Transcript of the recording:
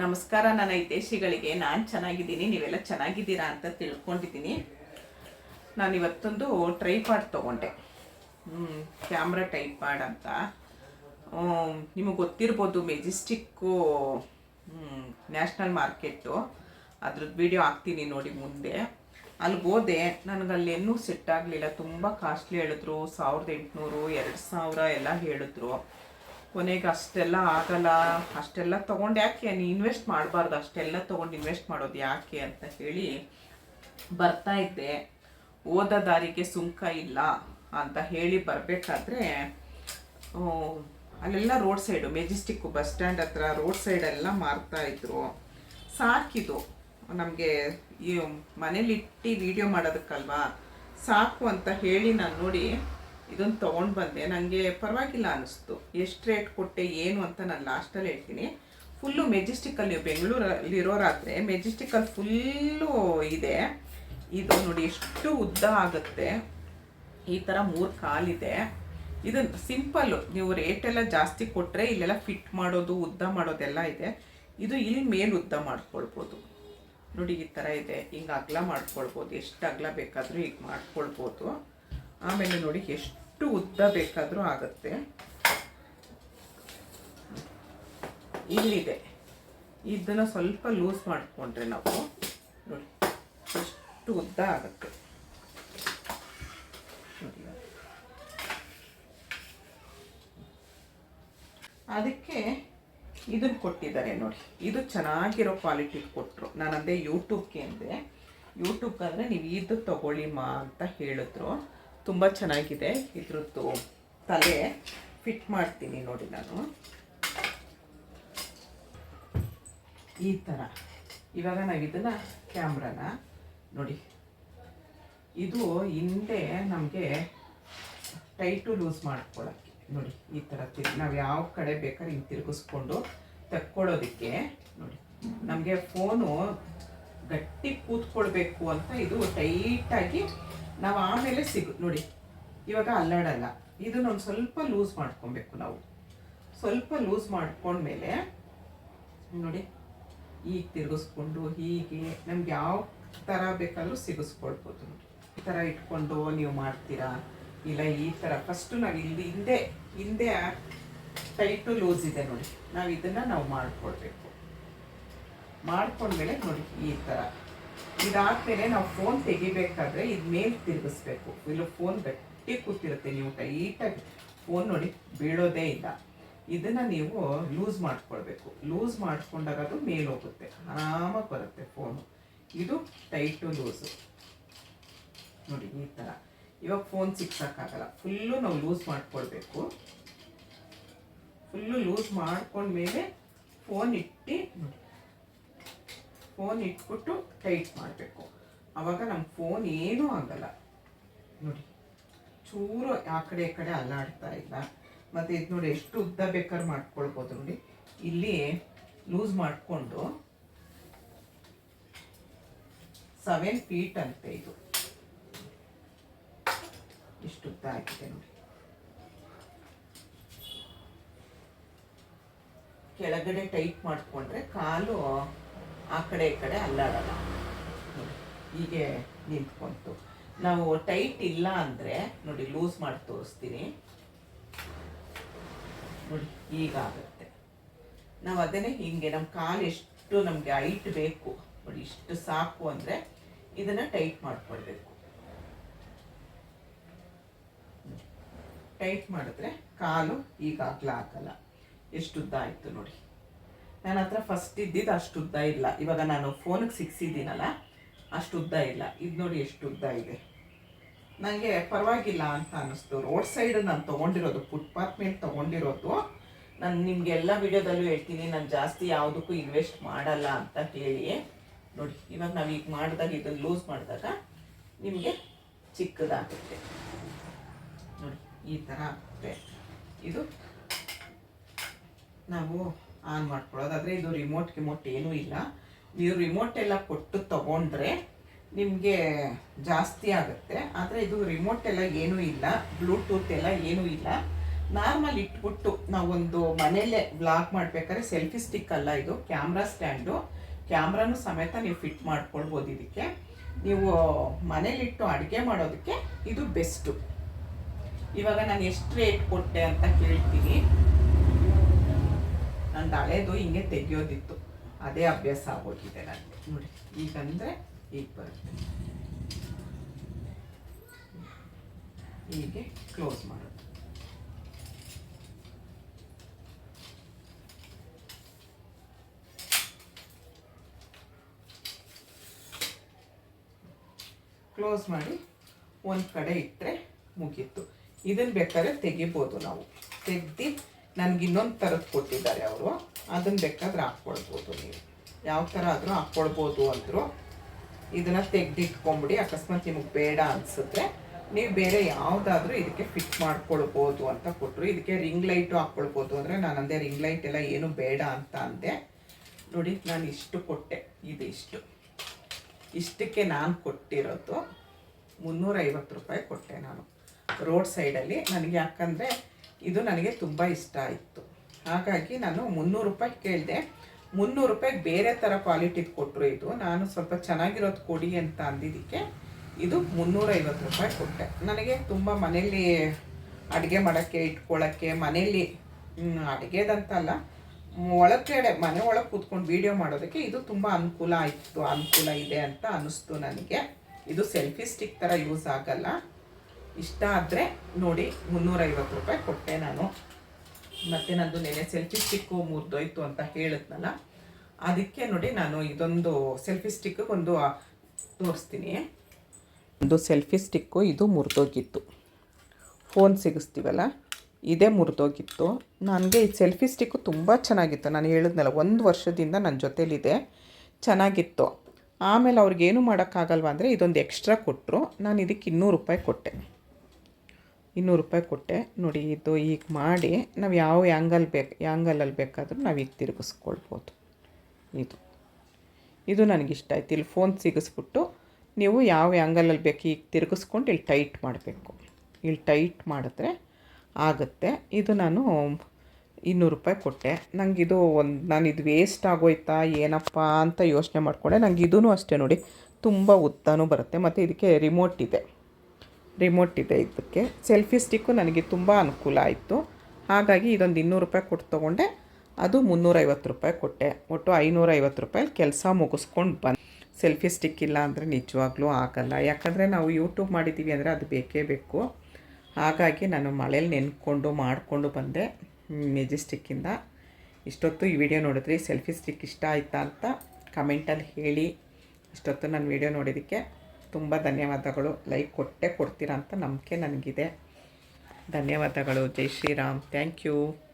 ನಮಸ್ಕಾರ ನನ್ನ ಹಿತೇಶಿಗಳಿಗೆ ನಾನು ಚೆನ್ನಾಗಿದ್ದೀನಿ, ನೀವೆಲ್ಲ ಚೆನ್ನಾಗಿದ್ದೀರಾ ಅಂತ ತಿಳ್ಕೊಂಡಿದ್ದೀನಿ. ನಾನು ಇವತ್ತೊಂದು ಟ್ರೈಪಾಡ್ ತೊಗೊಂಡೆ. ಕ್ಯಾಮ್ರಾ ಟೈಪಾಡ್ ಅಂತ. ನಿಮಗೆ ಗೊತ್ತಿರ್ಬೋದು ಮೆಜೆಸ್ಟಿಕ್ಕು ನ್ಯಾಷನಲ್ ಮಾರ್ಕೆಟ್ಟು. ಅದ್ರದ್ದು ವಿಡಿಯೋ ಹಾಕ್ತೀನಿ ನೋಡಿ ಮುಂದೆ. ಅಲ್ಲಿ ಹೋದೆ, ನನಗೆ ಅಲ್ಲಿ ಏನೂ ಸೆಟ್ ಆಗಲಿಲ್ಲ. ತುಂಬ ಕಾಸ್ಟ್ಲಿ ಹೇಳಿದ್ರು. ಸಾವಿರದ ಎಂಟುನೂರು, ಎರಡು ಸಾವಿರ ಎಲ್ಲ ಹೇಳಿದ್ರು. ಕೊನೆಗೆ ಅಷ್ಟೆಲ್ಲ ಆಗಲ್ಲ, ಅಷ್ಟೆಲ್ಲ ತೊಗೊಂಡು ಯಾಕೆ ನೀನು ಇನ್ವೆಸ್ಟ್ ಮಾಡಬಾರ್ದು, ಅಷ್ಟೆಲ್ಲ ತೊಗೊಂಡು ಇನ್ವೆಸ್ಟ್ ಮಾಡೋದು ಯಾಕೆ ಅಂತ ಹೇಳಿ ಬರ್ತಾ ಇದ್ದೆ. ಓದ ದಾರಿಗೆ ಸುಂಕ ಇಲ್ಲ ಅಂತ ಹೇಳಿ ಬರಬೇಕಾದ್ರೆ ಅಲ್ಲೆಲ್ಲ road side Majestic bus stand ಹತ್ರ ರೋಡ್ ಸೈಡೆಲ್ಲ ಮಾರ್ತಾ ಇದ್ರು. ಸಾಕಿದು ನಮಗೆ ಈ ಮನೇಲಿ ಇಟ್ಟು ವಿಡಿಯೋ ಮಾಡೋದಕ್ಕಲ್ವಾ? ಸಾಕು ಅಂತ ಹೇಳಿ ನಾನು ನೋಡಿ ಇದನ್ನು ತೊಗೊಂಡು ಬಂದೆ. ನನಗೆ ಪರವಾಗಿಲ್ಲ ಅನಿಸ್ತು. ಎಷ್ಟು ರೇಟ್ ಕೊಟ್ಟೆ, ಏನು ಅಂತ ನಾನು ಲಾಸ್ಟಲ್ಲಿ ಹೇಳ್ತೀನಿ. ಫುಲ್ಲು ಮೆಜೆಸ್ಟಿಕಲ್ಲಿ ಬೆಂಗಳೂರಲ್ಲಿ ಬೆಂಗಳೂರಲ್ಲಿರೋರಾದರೆ ಮೆಜೆಸ್ಟಿಕಲ್ ಫುಲ್ಲು ಇದೆ. ಇದು ನೋಡಿ, ಎಷ್ಟು ಉದ್ದ ಆಗುತ್ತೆ. ಈ ಥರ ಮೂರು ಕಾಲಿದೆ. ಇದು ಸಿಂಪಲ್ಲು ನೀವು ರೇಟೆಲ್ಲ ಜಾಸ್ತಿ ಕೊಟ್ಟರೆ ಇಲ್ಲೆಲ್ಲ ಫಿಟ್ ಮಾಡೋದು, ಉದ್ದ ಮಾಡೋದೆಲ್ಲ ಇದೆ. ಇದು ಇಲ್ಲಿ ಮೇಲೆ ಉದ್ದ ಮಾಡ್ಕೊಳ್ಬೋದು. ನೋಡಿ, ಈ ಥರ ಇದೆ. ಹಿಂಗೆ ಅಗಲ ಮಾಡ್ಕೊಳ್ಬೋದು. ಎಷ್ಟು ಅಗಲ ಬೇಕಾದರೂ ಈಗ ಮಾಡ್ಕೊಳ್ಬೋದು. ಆಮೇಲೆ ನೋಡಿ ಎಷ್ಟು ಉದ್ದ ಬೇಕಾದರೂ ಆಗುತ್ತೆ. ಇಲ್ಲಿದೆ. ಇದನ್ನು ಸ್ವಲ್ಪ ಲೂಸ್ ಮಾಡಿಕೊಂಡ್ರೆ ನಾವು ನೋಡಿ ಎಷ್ಟು ಉದ್ದ ಆಗುತ್ತೆ. ಅದಕ್ಕೆ ಇದನ್ನು ಕೊಟ್ಟಿದ್ದಾರೆ ನೋಡಿ. ಇದು ಚೆನ್ನಾಗಿರೋ ಕ್ವಾಲಿಟಿ ಕೊಟ್ಟರು ನಾನು ಅಂದೆ ಯೂಟ್ಯೂಬ್ಗೆ ಅಂದೆ. ಯೂಟ್ಯೂಬ್ಗೆ ಅಂದರೆ ನೀವು ಇದು ತಗೊಳ್ಳಿ ಮಾ ಅಂತ ಹೇಳಿದ್ರು. ತುಂಬ ಚೆನ್ನಾಗಿದೆ ಇದ್ರದ್ದು ತಲೆ. ಫಿಟ್ ಮಾಡ್ತೀನಿ ನೋಡಿ ನಾನು. ಈ ಥರ ಇವಾಗ ನಾವು ಇದನ್ನು ಕ್ಯಾಮ್ರಾನ ನೋಡಿ. ಇದು ಹಿಂದೆ ನಮಗೆ ಟೈಟು ಲೂಸ್ ಮಾಡ್ಕೊಳ್ಳೋಕ್ಕೆ ನೋಡಿ, ಈ ಥರ ತಿರ್ ನಾವು ಯಾವ ಕಡೆ ಬೇಕಾದ್ರೆ ಹಿಂಗೆ ತಿರುಗಿಸ್ಕೊಂಡು ತಕ್ಕೊಳ್ಳೋದಕ್ಕೆ ನೋಡಿ. ನಮಗೆ ಫೋನು ಗಟ್ಟಿ ಕೂತ್ಕೊಳ್ಬೇಕು ಅಂತ ಇದು ಟೈಟಾಗಿ ನಾವು ಆಮೇಲೆ ಸಿಗು, ನೋಡಿ, ಇವಾಗ ಅಲ್ಲಾಡಲ್ಲ. ಇದನ್ನ ಒಂದು ಸ್ವಲ್ಪ ಲೂಸ್ ಮಾಡ್ಕೊಬೇಕು ನಾವು. ಸ್ವಲ್ಪ ಲೂಸ್ ಮಾಡ್ಕೊಂಡ್ಮೇಲೆ, ನೋಡಿ, ಈಗ ತಿರುಗಿಸ್ಕೊಂಡು ಹೀಗೆ ನಮ್ಗೆ ಯಾವ ಥರ ಬೇಕಾದರೂ ಸಿಗಿಸ್ಕೊಳ್ಬೋದು. ಈ ಥರ ಇಟ್ಕೊಂಡು ನೀವು ಮಾಡ್ತೀರಾ? ಇಲ್ಲ ಈ ಥರ. ಫಸ್ಟು ನಾವು ಇಲ್ಲಿ, ಹಿಂದೆ ಹಿಂದೆ ಟೈಟು ಲೂಸ್ ಇದೆ ನೋಡಿ. ನಾವು ಇದನ್ನು ನಾವು ಮಾಡ್ಕೊಳ್ಬೇಕು. ಮಾಡ್ಕೊಂಡ್ಮೇಲೆ ನೋಡಿ ಈ ಥರ. ಇದಾದ್ಮೇಲೆ ನಾವು ಫೋನ್ ತೆಗಿಬೇಕಾದ್ರೆ ಇದು ಮೇಲೆ ತಿರುಗಿಸ್ಬೇಕು. ಇಲ್ಲ ಫೋನ್ ಗಟ್ಟಿ ಕೂತಿರುತ್ತೆ ನೀವು ಟೈಟಾಗಿ ಫೋನ್ ನೋಡಿ ಬೀಳೋದೇ ಇಲ್ಲ. ಇದನ್ನ ನೀವು ಲೂಸ್ ಮಾಡ್ಕೊಳ್ಬೇಕು. ಲೂಸ್ ಮಾಡ್ಕೊಂಡಾಗ ಅದು ಮೇಲೆ ಹೋಗುತ್ತೆ. ಆರಾಮಾಗಿ ಬರುತ್ತೆ ಫೋನು ಇದು ಟೈಟು ಲೂಸು ನೋಡಿ ಈ ಥರ ಇವಾಗ ಫೋನ್ ಸಿಕ್ಸಕ್ಕಾಗಲ್ಲ. ಫುಲ್ಲು ನಾವು ಲೂಸ್ ಮಾಡ್ಕೊಳ್ಬೇಕು. ಫುಲ್ಲು ಲೂಸ್ ಮಾಡ್ಕೊಂಡ್ಮೇಲೆ ಫೋನ್ ಇಟ್ಟು ನೋಡಿ. ಫೋನ್ ಇಟ್ಬಿಟ್ಟು ಟೈಟ್ ಮಾಡಬೇಕು. ಅವಾಗ ನಮ್ಮ ಫೋನ್ ಏನೂ ಆಗಲ್ಲ. ನೋಡಿ, ಚೂರು ಆ ಕಡೆ ಈ ಕಡೆ ಅಲ್ಲಾಡ್ತಾ ಇಲ್ಲ. ಮತ್ತು ಇದು ನೋಡಿ ಎಷ್ಟು ಉದ್ದ ಬೇಕಾದ್ರೆ ಮಾಡ್ಕೊಳ್ಬೋದು ನೋಡಿ. ಇಲ್ಲಿ ಲೂಸ್ ಮಾಡಿಕೊಂಡು ಸೆವೆನ್ ಫೀಟ್ ಅಂತೆ ಇದು. ಇಷ್ಟು ಉದ್ದ ಆಗಿದೆ ನೋಡಿ. ಕೆಳಗಡೆ ಟೈಟ್ ಮಾಡಿಕೊಂಡ್ರೆ ಕಾಲು ಆ ಕಡೆ ಈ ಕಡೆ ಅಲ್ಲಾಡಲ್ಲ. ಹೀಗೆ ನಿಂತ್ಕೊಂತು. ನಾವು ಟೈಟ್ ಇಲ್ಲ ಅಂದರೆ, ನೋಡಿ, ಲೂಸ್ ಮಾಡಿ ತೋರಿಸ್ತೀನಿ. ನೋಡಿ, ಈಗ ಆಗುತ್ತೆ. ನಾವು ಅದನ್ನೇ ಹಿಂಗೆ, ನಮ್ಮ ಕಾಲು ಎಷ್ಟು ನಮಗೆ ಹೈಟ್ ಬೇಕು, ನೋಡಿ, ಇಷ್ಟು ಸಾಕು ಅಂದರೆ ಇದನ್ನು ಟೈಟ್ ಮಾಡ್ಕೊಳ್ಬೇಕು. ಟೈಟ್ ಮಾಡಿದ್ರೆ ಕಾಲು ಈಗ ಆಗಲ್ಲ ಎಷ್ಟು ಉದ್ದ ಆಯಿತು ನೋಡಿ. ನನ್ನ ಹತ್ರ ಫಸ್ಟ್ ಇದ್ದಿದ್ದು ಅಷ್ಟು ಉದ್ದ ಇಲ್ಲ. ಇವಾಗ ನಾನು ಫೋನಿಗೆ ಸಿಕ್ಸಿದ್ದೀನಲ್ಲ, ಅಷ್ಟು ಉದ್ದ ಇಲ್ಲ. ಇದು ನೋಡಿ ಎಷ್ಟು ಉದ್ದ ಇದೆ. ನನಗೆ ಪರವಾಗಿಲ್ಲ ಅಂತ ಅನ್ನಿಸ್ತು. ರೋಡ್ ಸೈಡ್ ನಾನು ತೊಗೊಂಡಿರೋದು ಫುಟ್ಪಾತ್ ಮೇಲೆ ತೊಗೊಂಡಿರೋದು, ನಾನು ನಿಮ್ಗೆ ಎಲ್ಲ ವಿಡಿಯೋದಲ್ಲೂ ಹೇಳ್ತೀನಿ, ನಾನು ಜಾಸ್ತಿ ಯಾವುದಕ್ಕೂ ಇನ್ವೆಸ್ಟ್ ಮಾಡಲ್ಲ ಅಂತ ಹೇಳಿ ನೋಡಿ, ಇವಾಗ ನಾವು ಈಗ ಮಾಡಿದಾಗ ಇದನ್ನು ಲೂಸ್ ಮಾಡಿದಾಗ ನಿಮಗೆ ಚಿಕ್ಕದಾಗುತ್ತೆ. ನೋಡಿ, ಈ ಥರ ಆಗುತ್ತೆ. ಇದು ನಾವು ಆನ್ ಮಾಡ್ಕೊಳ್ಳೋದು. ಆದರೆ ಇದು ರಿಮೋಟ್ ಗಿಮೋಟ್ ಏನೂ ಇಲ್ಲ. ನೀವು ರಿಮೋಟ್ ಎಲ್ಲ ಕೊಟ್ಟು ತೊಗೊಂಡ್ರೆ ನಿಮಗೆ ಜಾಸ್ತಿ ಆಗುತ್ತೆ. ಆದರೆ ಇದು ರಿಮೋಟ್ ಎಲ್ಲ ಏನೂ ಇಲ್ಲ. ಬ್ಲೂಟೂತ್ ಎಲ್ಲ ಏನೂ ಇಲ್ಲ. ನಾರ್ಮಲ್ ಇಟ್ಬಿಟ್ಟು ನಾವೊಂದು ಮನೆಯಲ್ಲೇ ಬ್ಲಾಗ್ ಮಾಡಬೇಕಾದ್ರೆ ಸೆಲ್ಫಿ ಸ್ಟಿಕ್ ಅಲ್ಲ ಇದು ಕ್ಯಾಮ್ರಾ ಸ್ಟ್ಯಾಂಡು ಕ್ಯಾಮ್ರಾನು ಸಮೇತ ನೀವು ಫಿಟ್ ಮಾಡ್ಕೊಳ್ಬೋದು ಇದಕ್ಕೆ. ನೀವು ಮನೇಲಿಟ್ಟು ಅಡುಗೆ ಮಾಡೋದಕ್ಕೆ ಇದು ಬೆಸ್ಟು ಇವಾಗ ನಾನು ಎಷ್ಟು ರೇಟ್ ಕೊಟ್ಟೆ ಅಂತ ಕೇಳ್ತೀನಿ. ನಂದು ಹಳೇದು ಹಿಂಗೆ ತೆಗಿಯೋದಿತ್ತು. ಅದೇ ಅಭ್ಯಾಸ ಆಗೋಗಿದೆ ನನಗೆ ನೋಡಿ. ಈಗಂದರೆ ಈಗ ಬರುತ್ತೆ. ಹೀಗೆ ಕ್ಲೋಸ್ ಮಾಡೋದು. ಕ್ಲೋಸ್ ಮಾಡಿ ಒಂದು ಕಡೆ ಇಟ್ಟರೆ ಮುಗೀತು. ಇದನ್ನು ಬೇಕಾದ್ರೆ ತೆಗಿಬೋದು ನಾವು. ತೆಗ್ದು ನನಗೆ ಇನ್ನೊಂದು ಥರದ್ದು ಕೊಟ್ಟಿದ್ದಾರೆ ಅವರು. ಅದನ್ನು ಬೇಕಾದ್ರೆ ಹಾಕ್ಕೊಳ್ಬೋದು ನೀವು. ಯಾವ ಥರ ಆದರೂ ಹಾಕ್ಕೊಳ್ಬೋದು ಅಂದರು. ಇದನ್ನು ತೆಗೆದಿಟ್ಕೊಂಬಿಡಿ, ಅಕಸ್ಮಾತ್ ನಿಮಗೆ ಬೇಡ ಅನಿಸಿದ್ರೆ ನೀವು ಬೇರೆ ಯಾವುದಾದ್ರೂ ಇದಕ್ಕೆ ಫಿಟ್ ಮಾಡ್ಕೊಳ್ಬೋದು ಅಂತ ಕೊಟ್ಟರು ಇದಕ್ಕೆ ರಿಂಗ್ ಲೈಟು ಹಾಕ್ಕೊಳ್ಬೋದು ಅಂದರೆ ನಾನು ಅಂದೆ ರಿಂಗ್ ಲೈಟ್ ಎಲ್ಲ ಏನು ಬೇಡ ಅಂತ ಅಂದೆ. ನೋಡಿ, ನಾನು ಇಷ್ಟು ಕೊಟ್ಟೆ. ಇದು ಇಷ್ಟು. ಇಷ್ಟಕ್ಕೆ ನಾನು ಕೊಟ್ಟಿರೋದು ಮುನ್ನೂರೈವತ್ತು ರೂಪಾಯಿ ಕೊಟ್ಟೆ ನಾನು. ರೋಡ್ ಸೈಡಲ್ಲಿ ನನಗೆ ಯಾಕಂದರೆ ಇದು ನನಗೆ ತುಂಬ ಇಷ್ಟ ಆಯಿತು. ಹಾಗಾಗಿ ನಾನು ಮುನ್ನೂರು ರೂಪಾಯಿ ಕೇಳಿದೆ. ಮುನ್ನೂರು ರೂಪಾಯಿಗೆ ಬೇರೆ ಥರ ಕ್ವಾಲಿಟಿದು ಕೊಟ್ಟರು ಇದು. ನಾನು ಸ್ವಲ್ಪ ಚೆನ್ನಾಗಿರೋದು ಕೊಡಿ ಅಂತ ಅಂದಿದ್ದಕ್ಕೆ ಇದು ಮುನ್ನೂರೈವತ್ತು ರೂಪಾಯಿ ಕೊಟ್ಟೆ. ನನಗೆ ತುಂಬ ಮನೆಯಲ್ಲಿ ಅಡುಗೆ ಮಾಡೋಕ್ಕೆ ಇಟ್ಕೊಳ್ಳೋಕ್ಕೆ ಮನೆಯಲ್ಲಿ ಅಡುಗೆದಂತಲ್ಲ ಒಳಗಡೆ, ಮನೆ ಒಳಗೆ ಕೂತ್ಕೊಂಡು ವೀಡಿಯೋ ಮಾಡೋದಕ್ಕೆ ಇದು ತುಂಬ ಅನುಕೂಲ ಆಯಿತು, ಅನುಕೂಲ ಇದೆ ಅಂತ ಅನ್ನಿಸ್ತು ನನಗೆ. ಇದು ಸೆಲ್ಫಿ ಸ್ಟಿಕ್ ಥರ ಯೂಸ್ ಆಗಲ್ಲ. ಇಷ್ಟ ಆದರೆ ನೋಡಿ ಮುನ್ನೂರೈವತ್ತು ರೂಪಾಯಿ ಕೊಟ್ಟೆ ನಾನು. ಮತ್ತು ನಂದು ನೆನೆ ಸೆಲ್ಫಿ ಸ್ಟಿಕ್ಕು ಮುರಿದೋಯ್ತು ಅಂತ ಹೇಳಿದ್ನಲ್ಲ. ಅದಕ್ಕೆ ನೋಡಿ ನಾನು ಇದೊಂದು ಸೆಲ್ಫಿ ಸ್ಟಿಕ್ ಒಂದು ತೋರಿಸ್ತೀನಿ. ಒಂದು ಸೆಲ್ಫಿ ಸ್ಟಿಕ್ಕು ಇದು ಮುರಿದೋಗಿತ್ತು. ಫೋನ್ ಸಿಗಿಸ್ತೀವಲ್ಲ? ಇದೇ ಮುರಿದೋಗಿತ್ತು. ನನಗೆ ಈ ಸೆಲ್ಫಿ ಸ್ಟಿಕ್ಕು ತುಂಬ ಚೆನ್ನಾಗಿತ್ತು. ನಾನು ಹೇಳಿದ್ನಲ್ಲ, ಒಂದು ವರ್ಷದಿಂದ ನನ್ನ ಜೊತೇಲಿದೆ. ಚೆನ್ನಾಗಿತ್ತು. ಆಮೇಲೆ ಅವ್ರಿಗೇನು ಮಾಡೋಕ್ಕಾಗಲ್ವ ಅಂದರೆ ಇದೊಂದು ಎಕ್ಸ್ಟ್ರಾ ಕೊಟ್ಟರು ನಾನು ಇದಕ್ಕೆ ಇನ್ನೂರು ರೂಪಾಯಿ ಕೊಟ್ಟೆ. ಇನ್ನೂರು ರೂಪಾಯಿ ಕೊಟ್ಟೆ. ನೋಡಿ, ಇದು ಈಗ ಮಾಡಿ ನಾವು ಯಾವ ಆ್ಯಂಗಲ್ ಬೇಕು ಆ್ಯಂಗಲಲ್ಲಿ ಬೇಕಾದರೂ ನಾವು ಈಗ ತಿರುಗಿಸ್ಕೊಳ್ಬೋದು. ಇದು. ಇದು ನನಗಿಷ್ಟ ಆಯ್ತು. ಇಲ್ಲಿ ಫೋನ್ ಸಿಗಿಸ್ಬಿಟ್ಟು ನೀವು ಯಾವ ಆ್ಯಂಗಲಲ್ಲಿ ಬೇಕು ಈಗ ತಿರುಗಿಸ್ಕೊಂಡು ಇಲ್ಲಿ ಟೈಟ್ ಮಾಡಬೇಕು. ಇಲ್ಲಿ ಟೈಟ್ ಮಾಡಿದ್ರೆ ಆಗುತ್ತೆ. ಇದು ನಾನು ಇನ್ನೂರು ರೂಪಾಯಿ ಕೊಟ್ಟೆ. ನಂಗೆ ಇದು ಒಂದು, ನಾನು ಇದು ವೇಸ್ಟ್ ಆಗೋಯ್ತಾ, ಏನಪ್ಪ ಅಂತ ಯೋಚನೆ ಮಾಡಿಕೊಂಡೆ. ನಂಗೆ ಇದೂ ಅಷ್ಟೇ ನೋಡಿ, ತುಂಬ ಉದ್ದನೂ ಬರುತ್ತೆ. ಮತ್ತು ಇದಕ್ಕೆ ರಿಮೋಟ್ ಇದೆ. ರಿಮೋಟ್ ಇದೆ ಇದಕ್ಕೆ. ಸೆಲ್ಫಿ ಸ್ಟಿಕ್ಕು ನನಗೆ ತುಂಬ ಅನುಕೂಲ ಆಯಿತು. ಹಾಗಾಗಿ ಇದೊಂದು ಇನ್ನೂರು ರೂಪಾಯಿ ಕೊಟ್ಟು ತೊಗೊಂಡೆ. ಅದು ಮುನ್ನೂರೈವತ್ತು ರೂಪಾಯಿ ಕೊಟ್ಟೆ. ಒಟ್ಟು ಐನೂರೈವತ್ತು ರೂಪಾಯಿ ಕೆಲಸ ಮುಗಿಸ್ಕೊಂಡು ಬಂದು. ಸೆಲ್ಫಿ ಸ್ಟಿಕ್ ಇಲ್ಲ ಅಂದರೆ ನಿಜವಾಗ್ಲೂ ಆಗಲ್ಲ. ಯಾಕಂದರೆ ನಾವು ಯೂಟ್ಯೂಬ್ ಮಾಡಿದ್ದೀವಿ ಅಂದರೆ ಅದು ಬೇಕೇ ಬೇಕು. ಹಾಗಾಗಿ ನಾನು ಮಳೇಲಿ ನೆನ್ಕೊಂಡು ಮಾಡಿಕೊಂಡು ಬಂದೆ. ಮೆಜೆಸ್ಟಿಕ್ಕಿಂದ ಇಷ್ಟೊತ್ತು ಈ ವಿಡಿಯೋ ನೋಡಿದ್ರಿ. ಸೆಲ್ಫಿ ಸ್ಟಿಕ್ ಇಷ್ಟ ಆಯಿತಾ ಅಂತ? ಕಮೆಂಟಲ್ಲಿ ಹೇಳಿ. ಇಷ್ಟೊತ್ತು ನಾನು ವಿಡಿಯೋ ನೋಡಿದ್ದಕ್ಕೆ. ತುಂಬ ಧನ್ಯವಾದಗಳು. ಲೈಕ್ ಕೊಟ್ಟೆ ಕೊಡ್ತೀರಾ ಅಂತ ನಂಬಿಕೆ ನನಗಿದೆ. ಧನ್ಯವಾದಗಳು. ಜೈ ಶ್ರೀರಾಮ್. Thank you.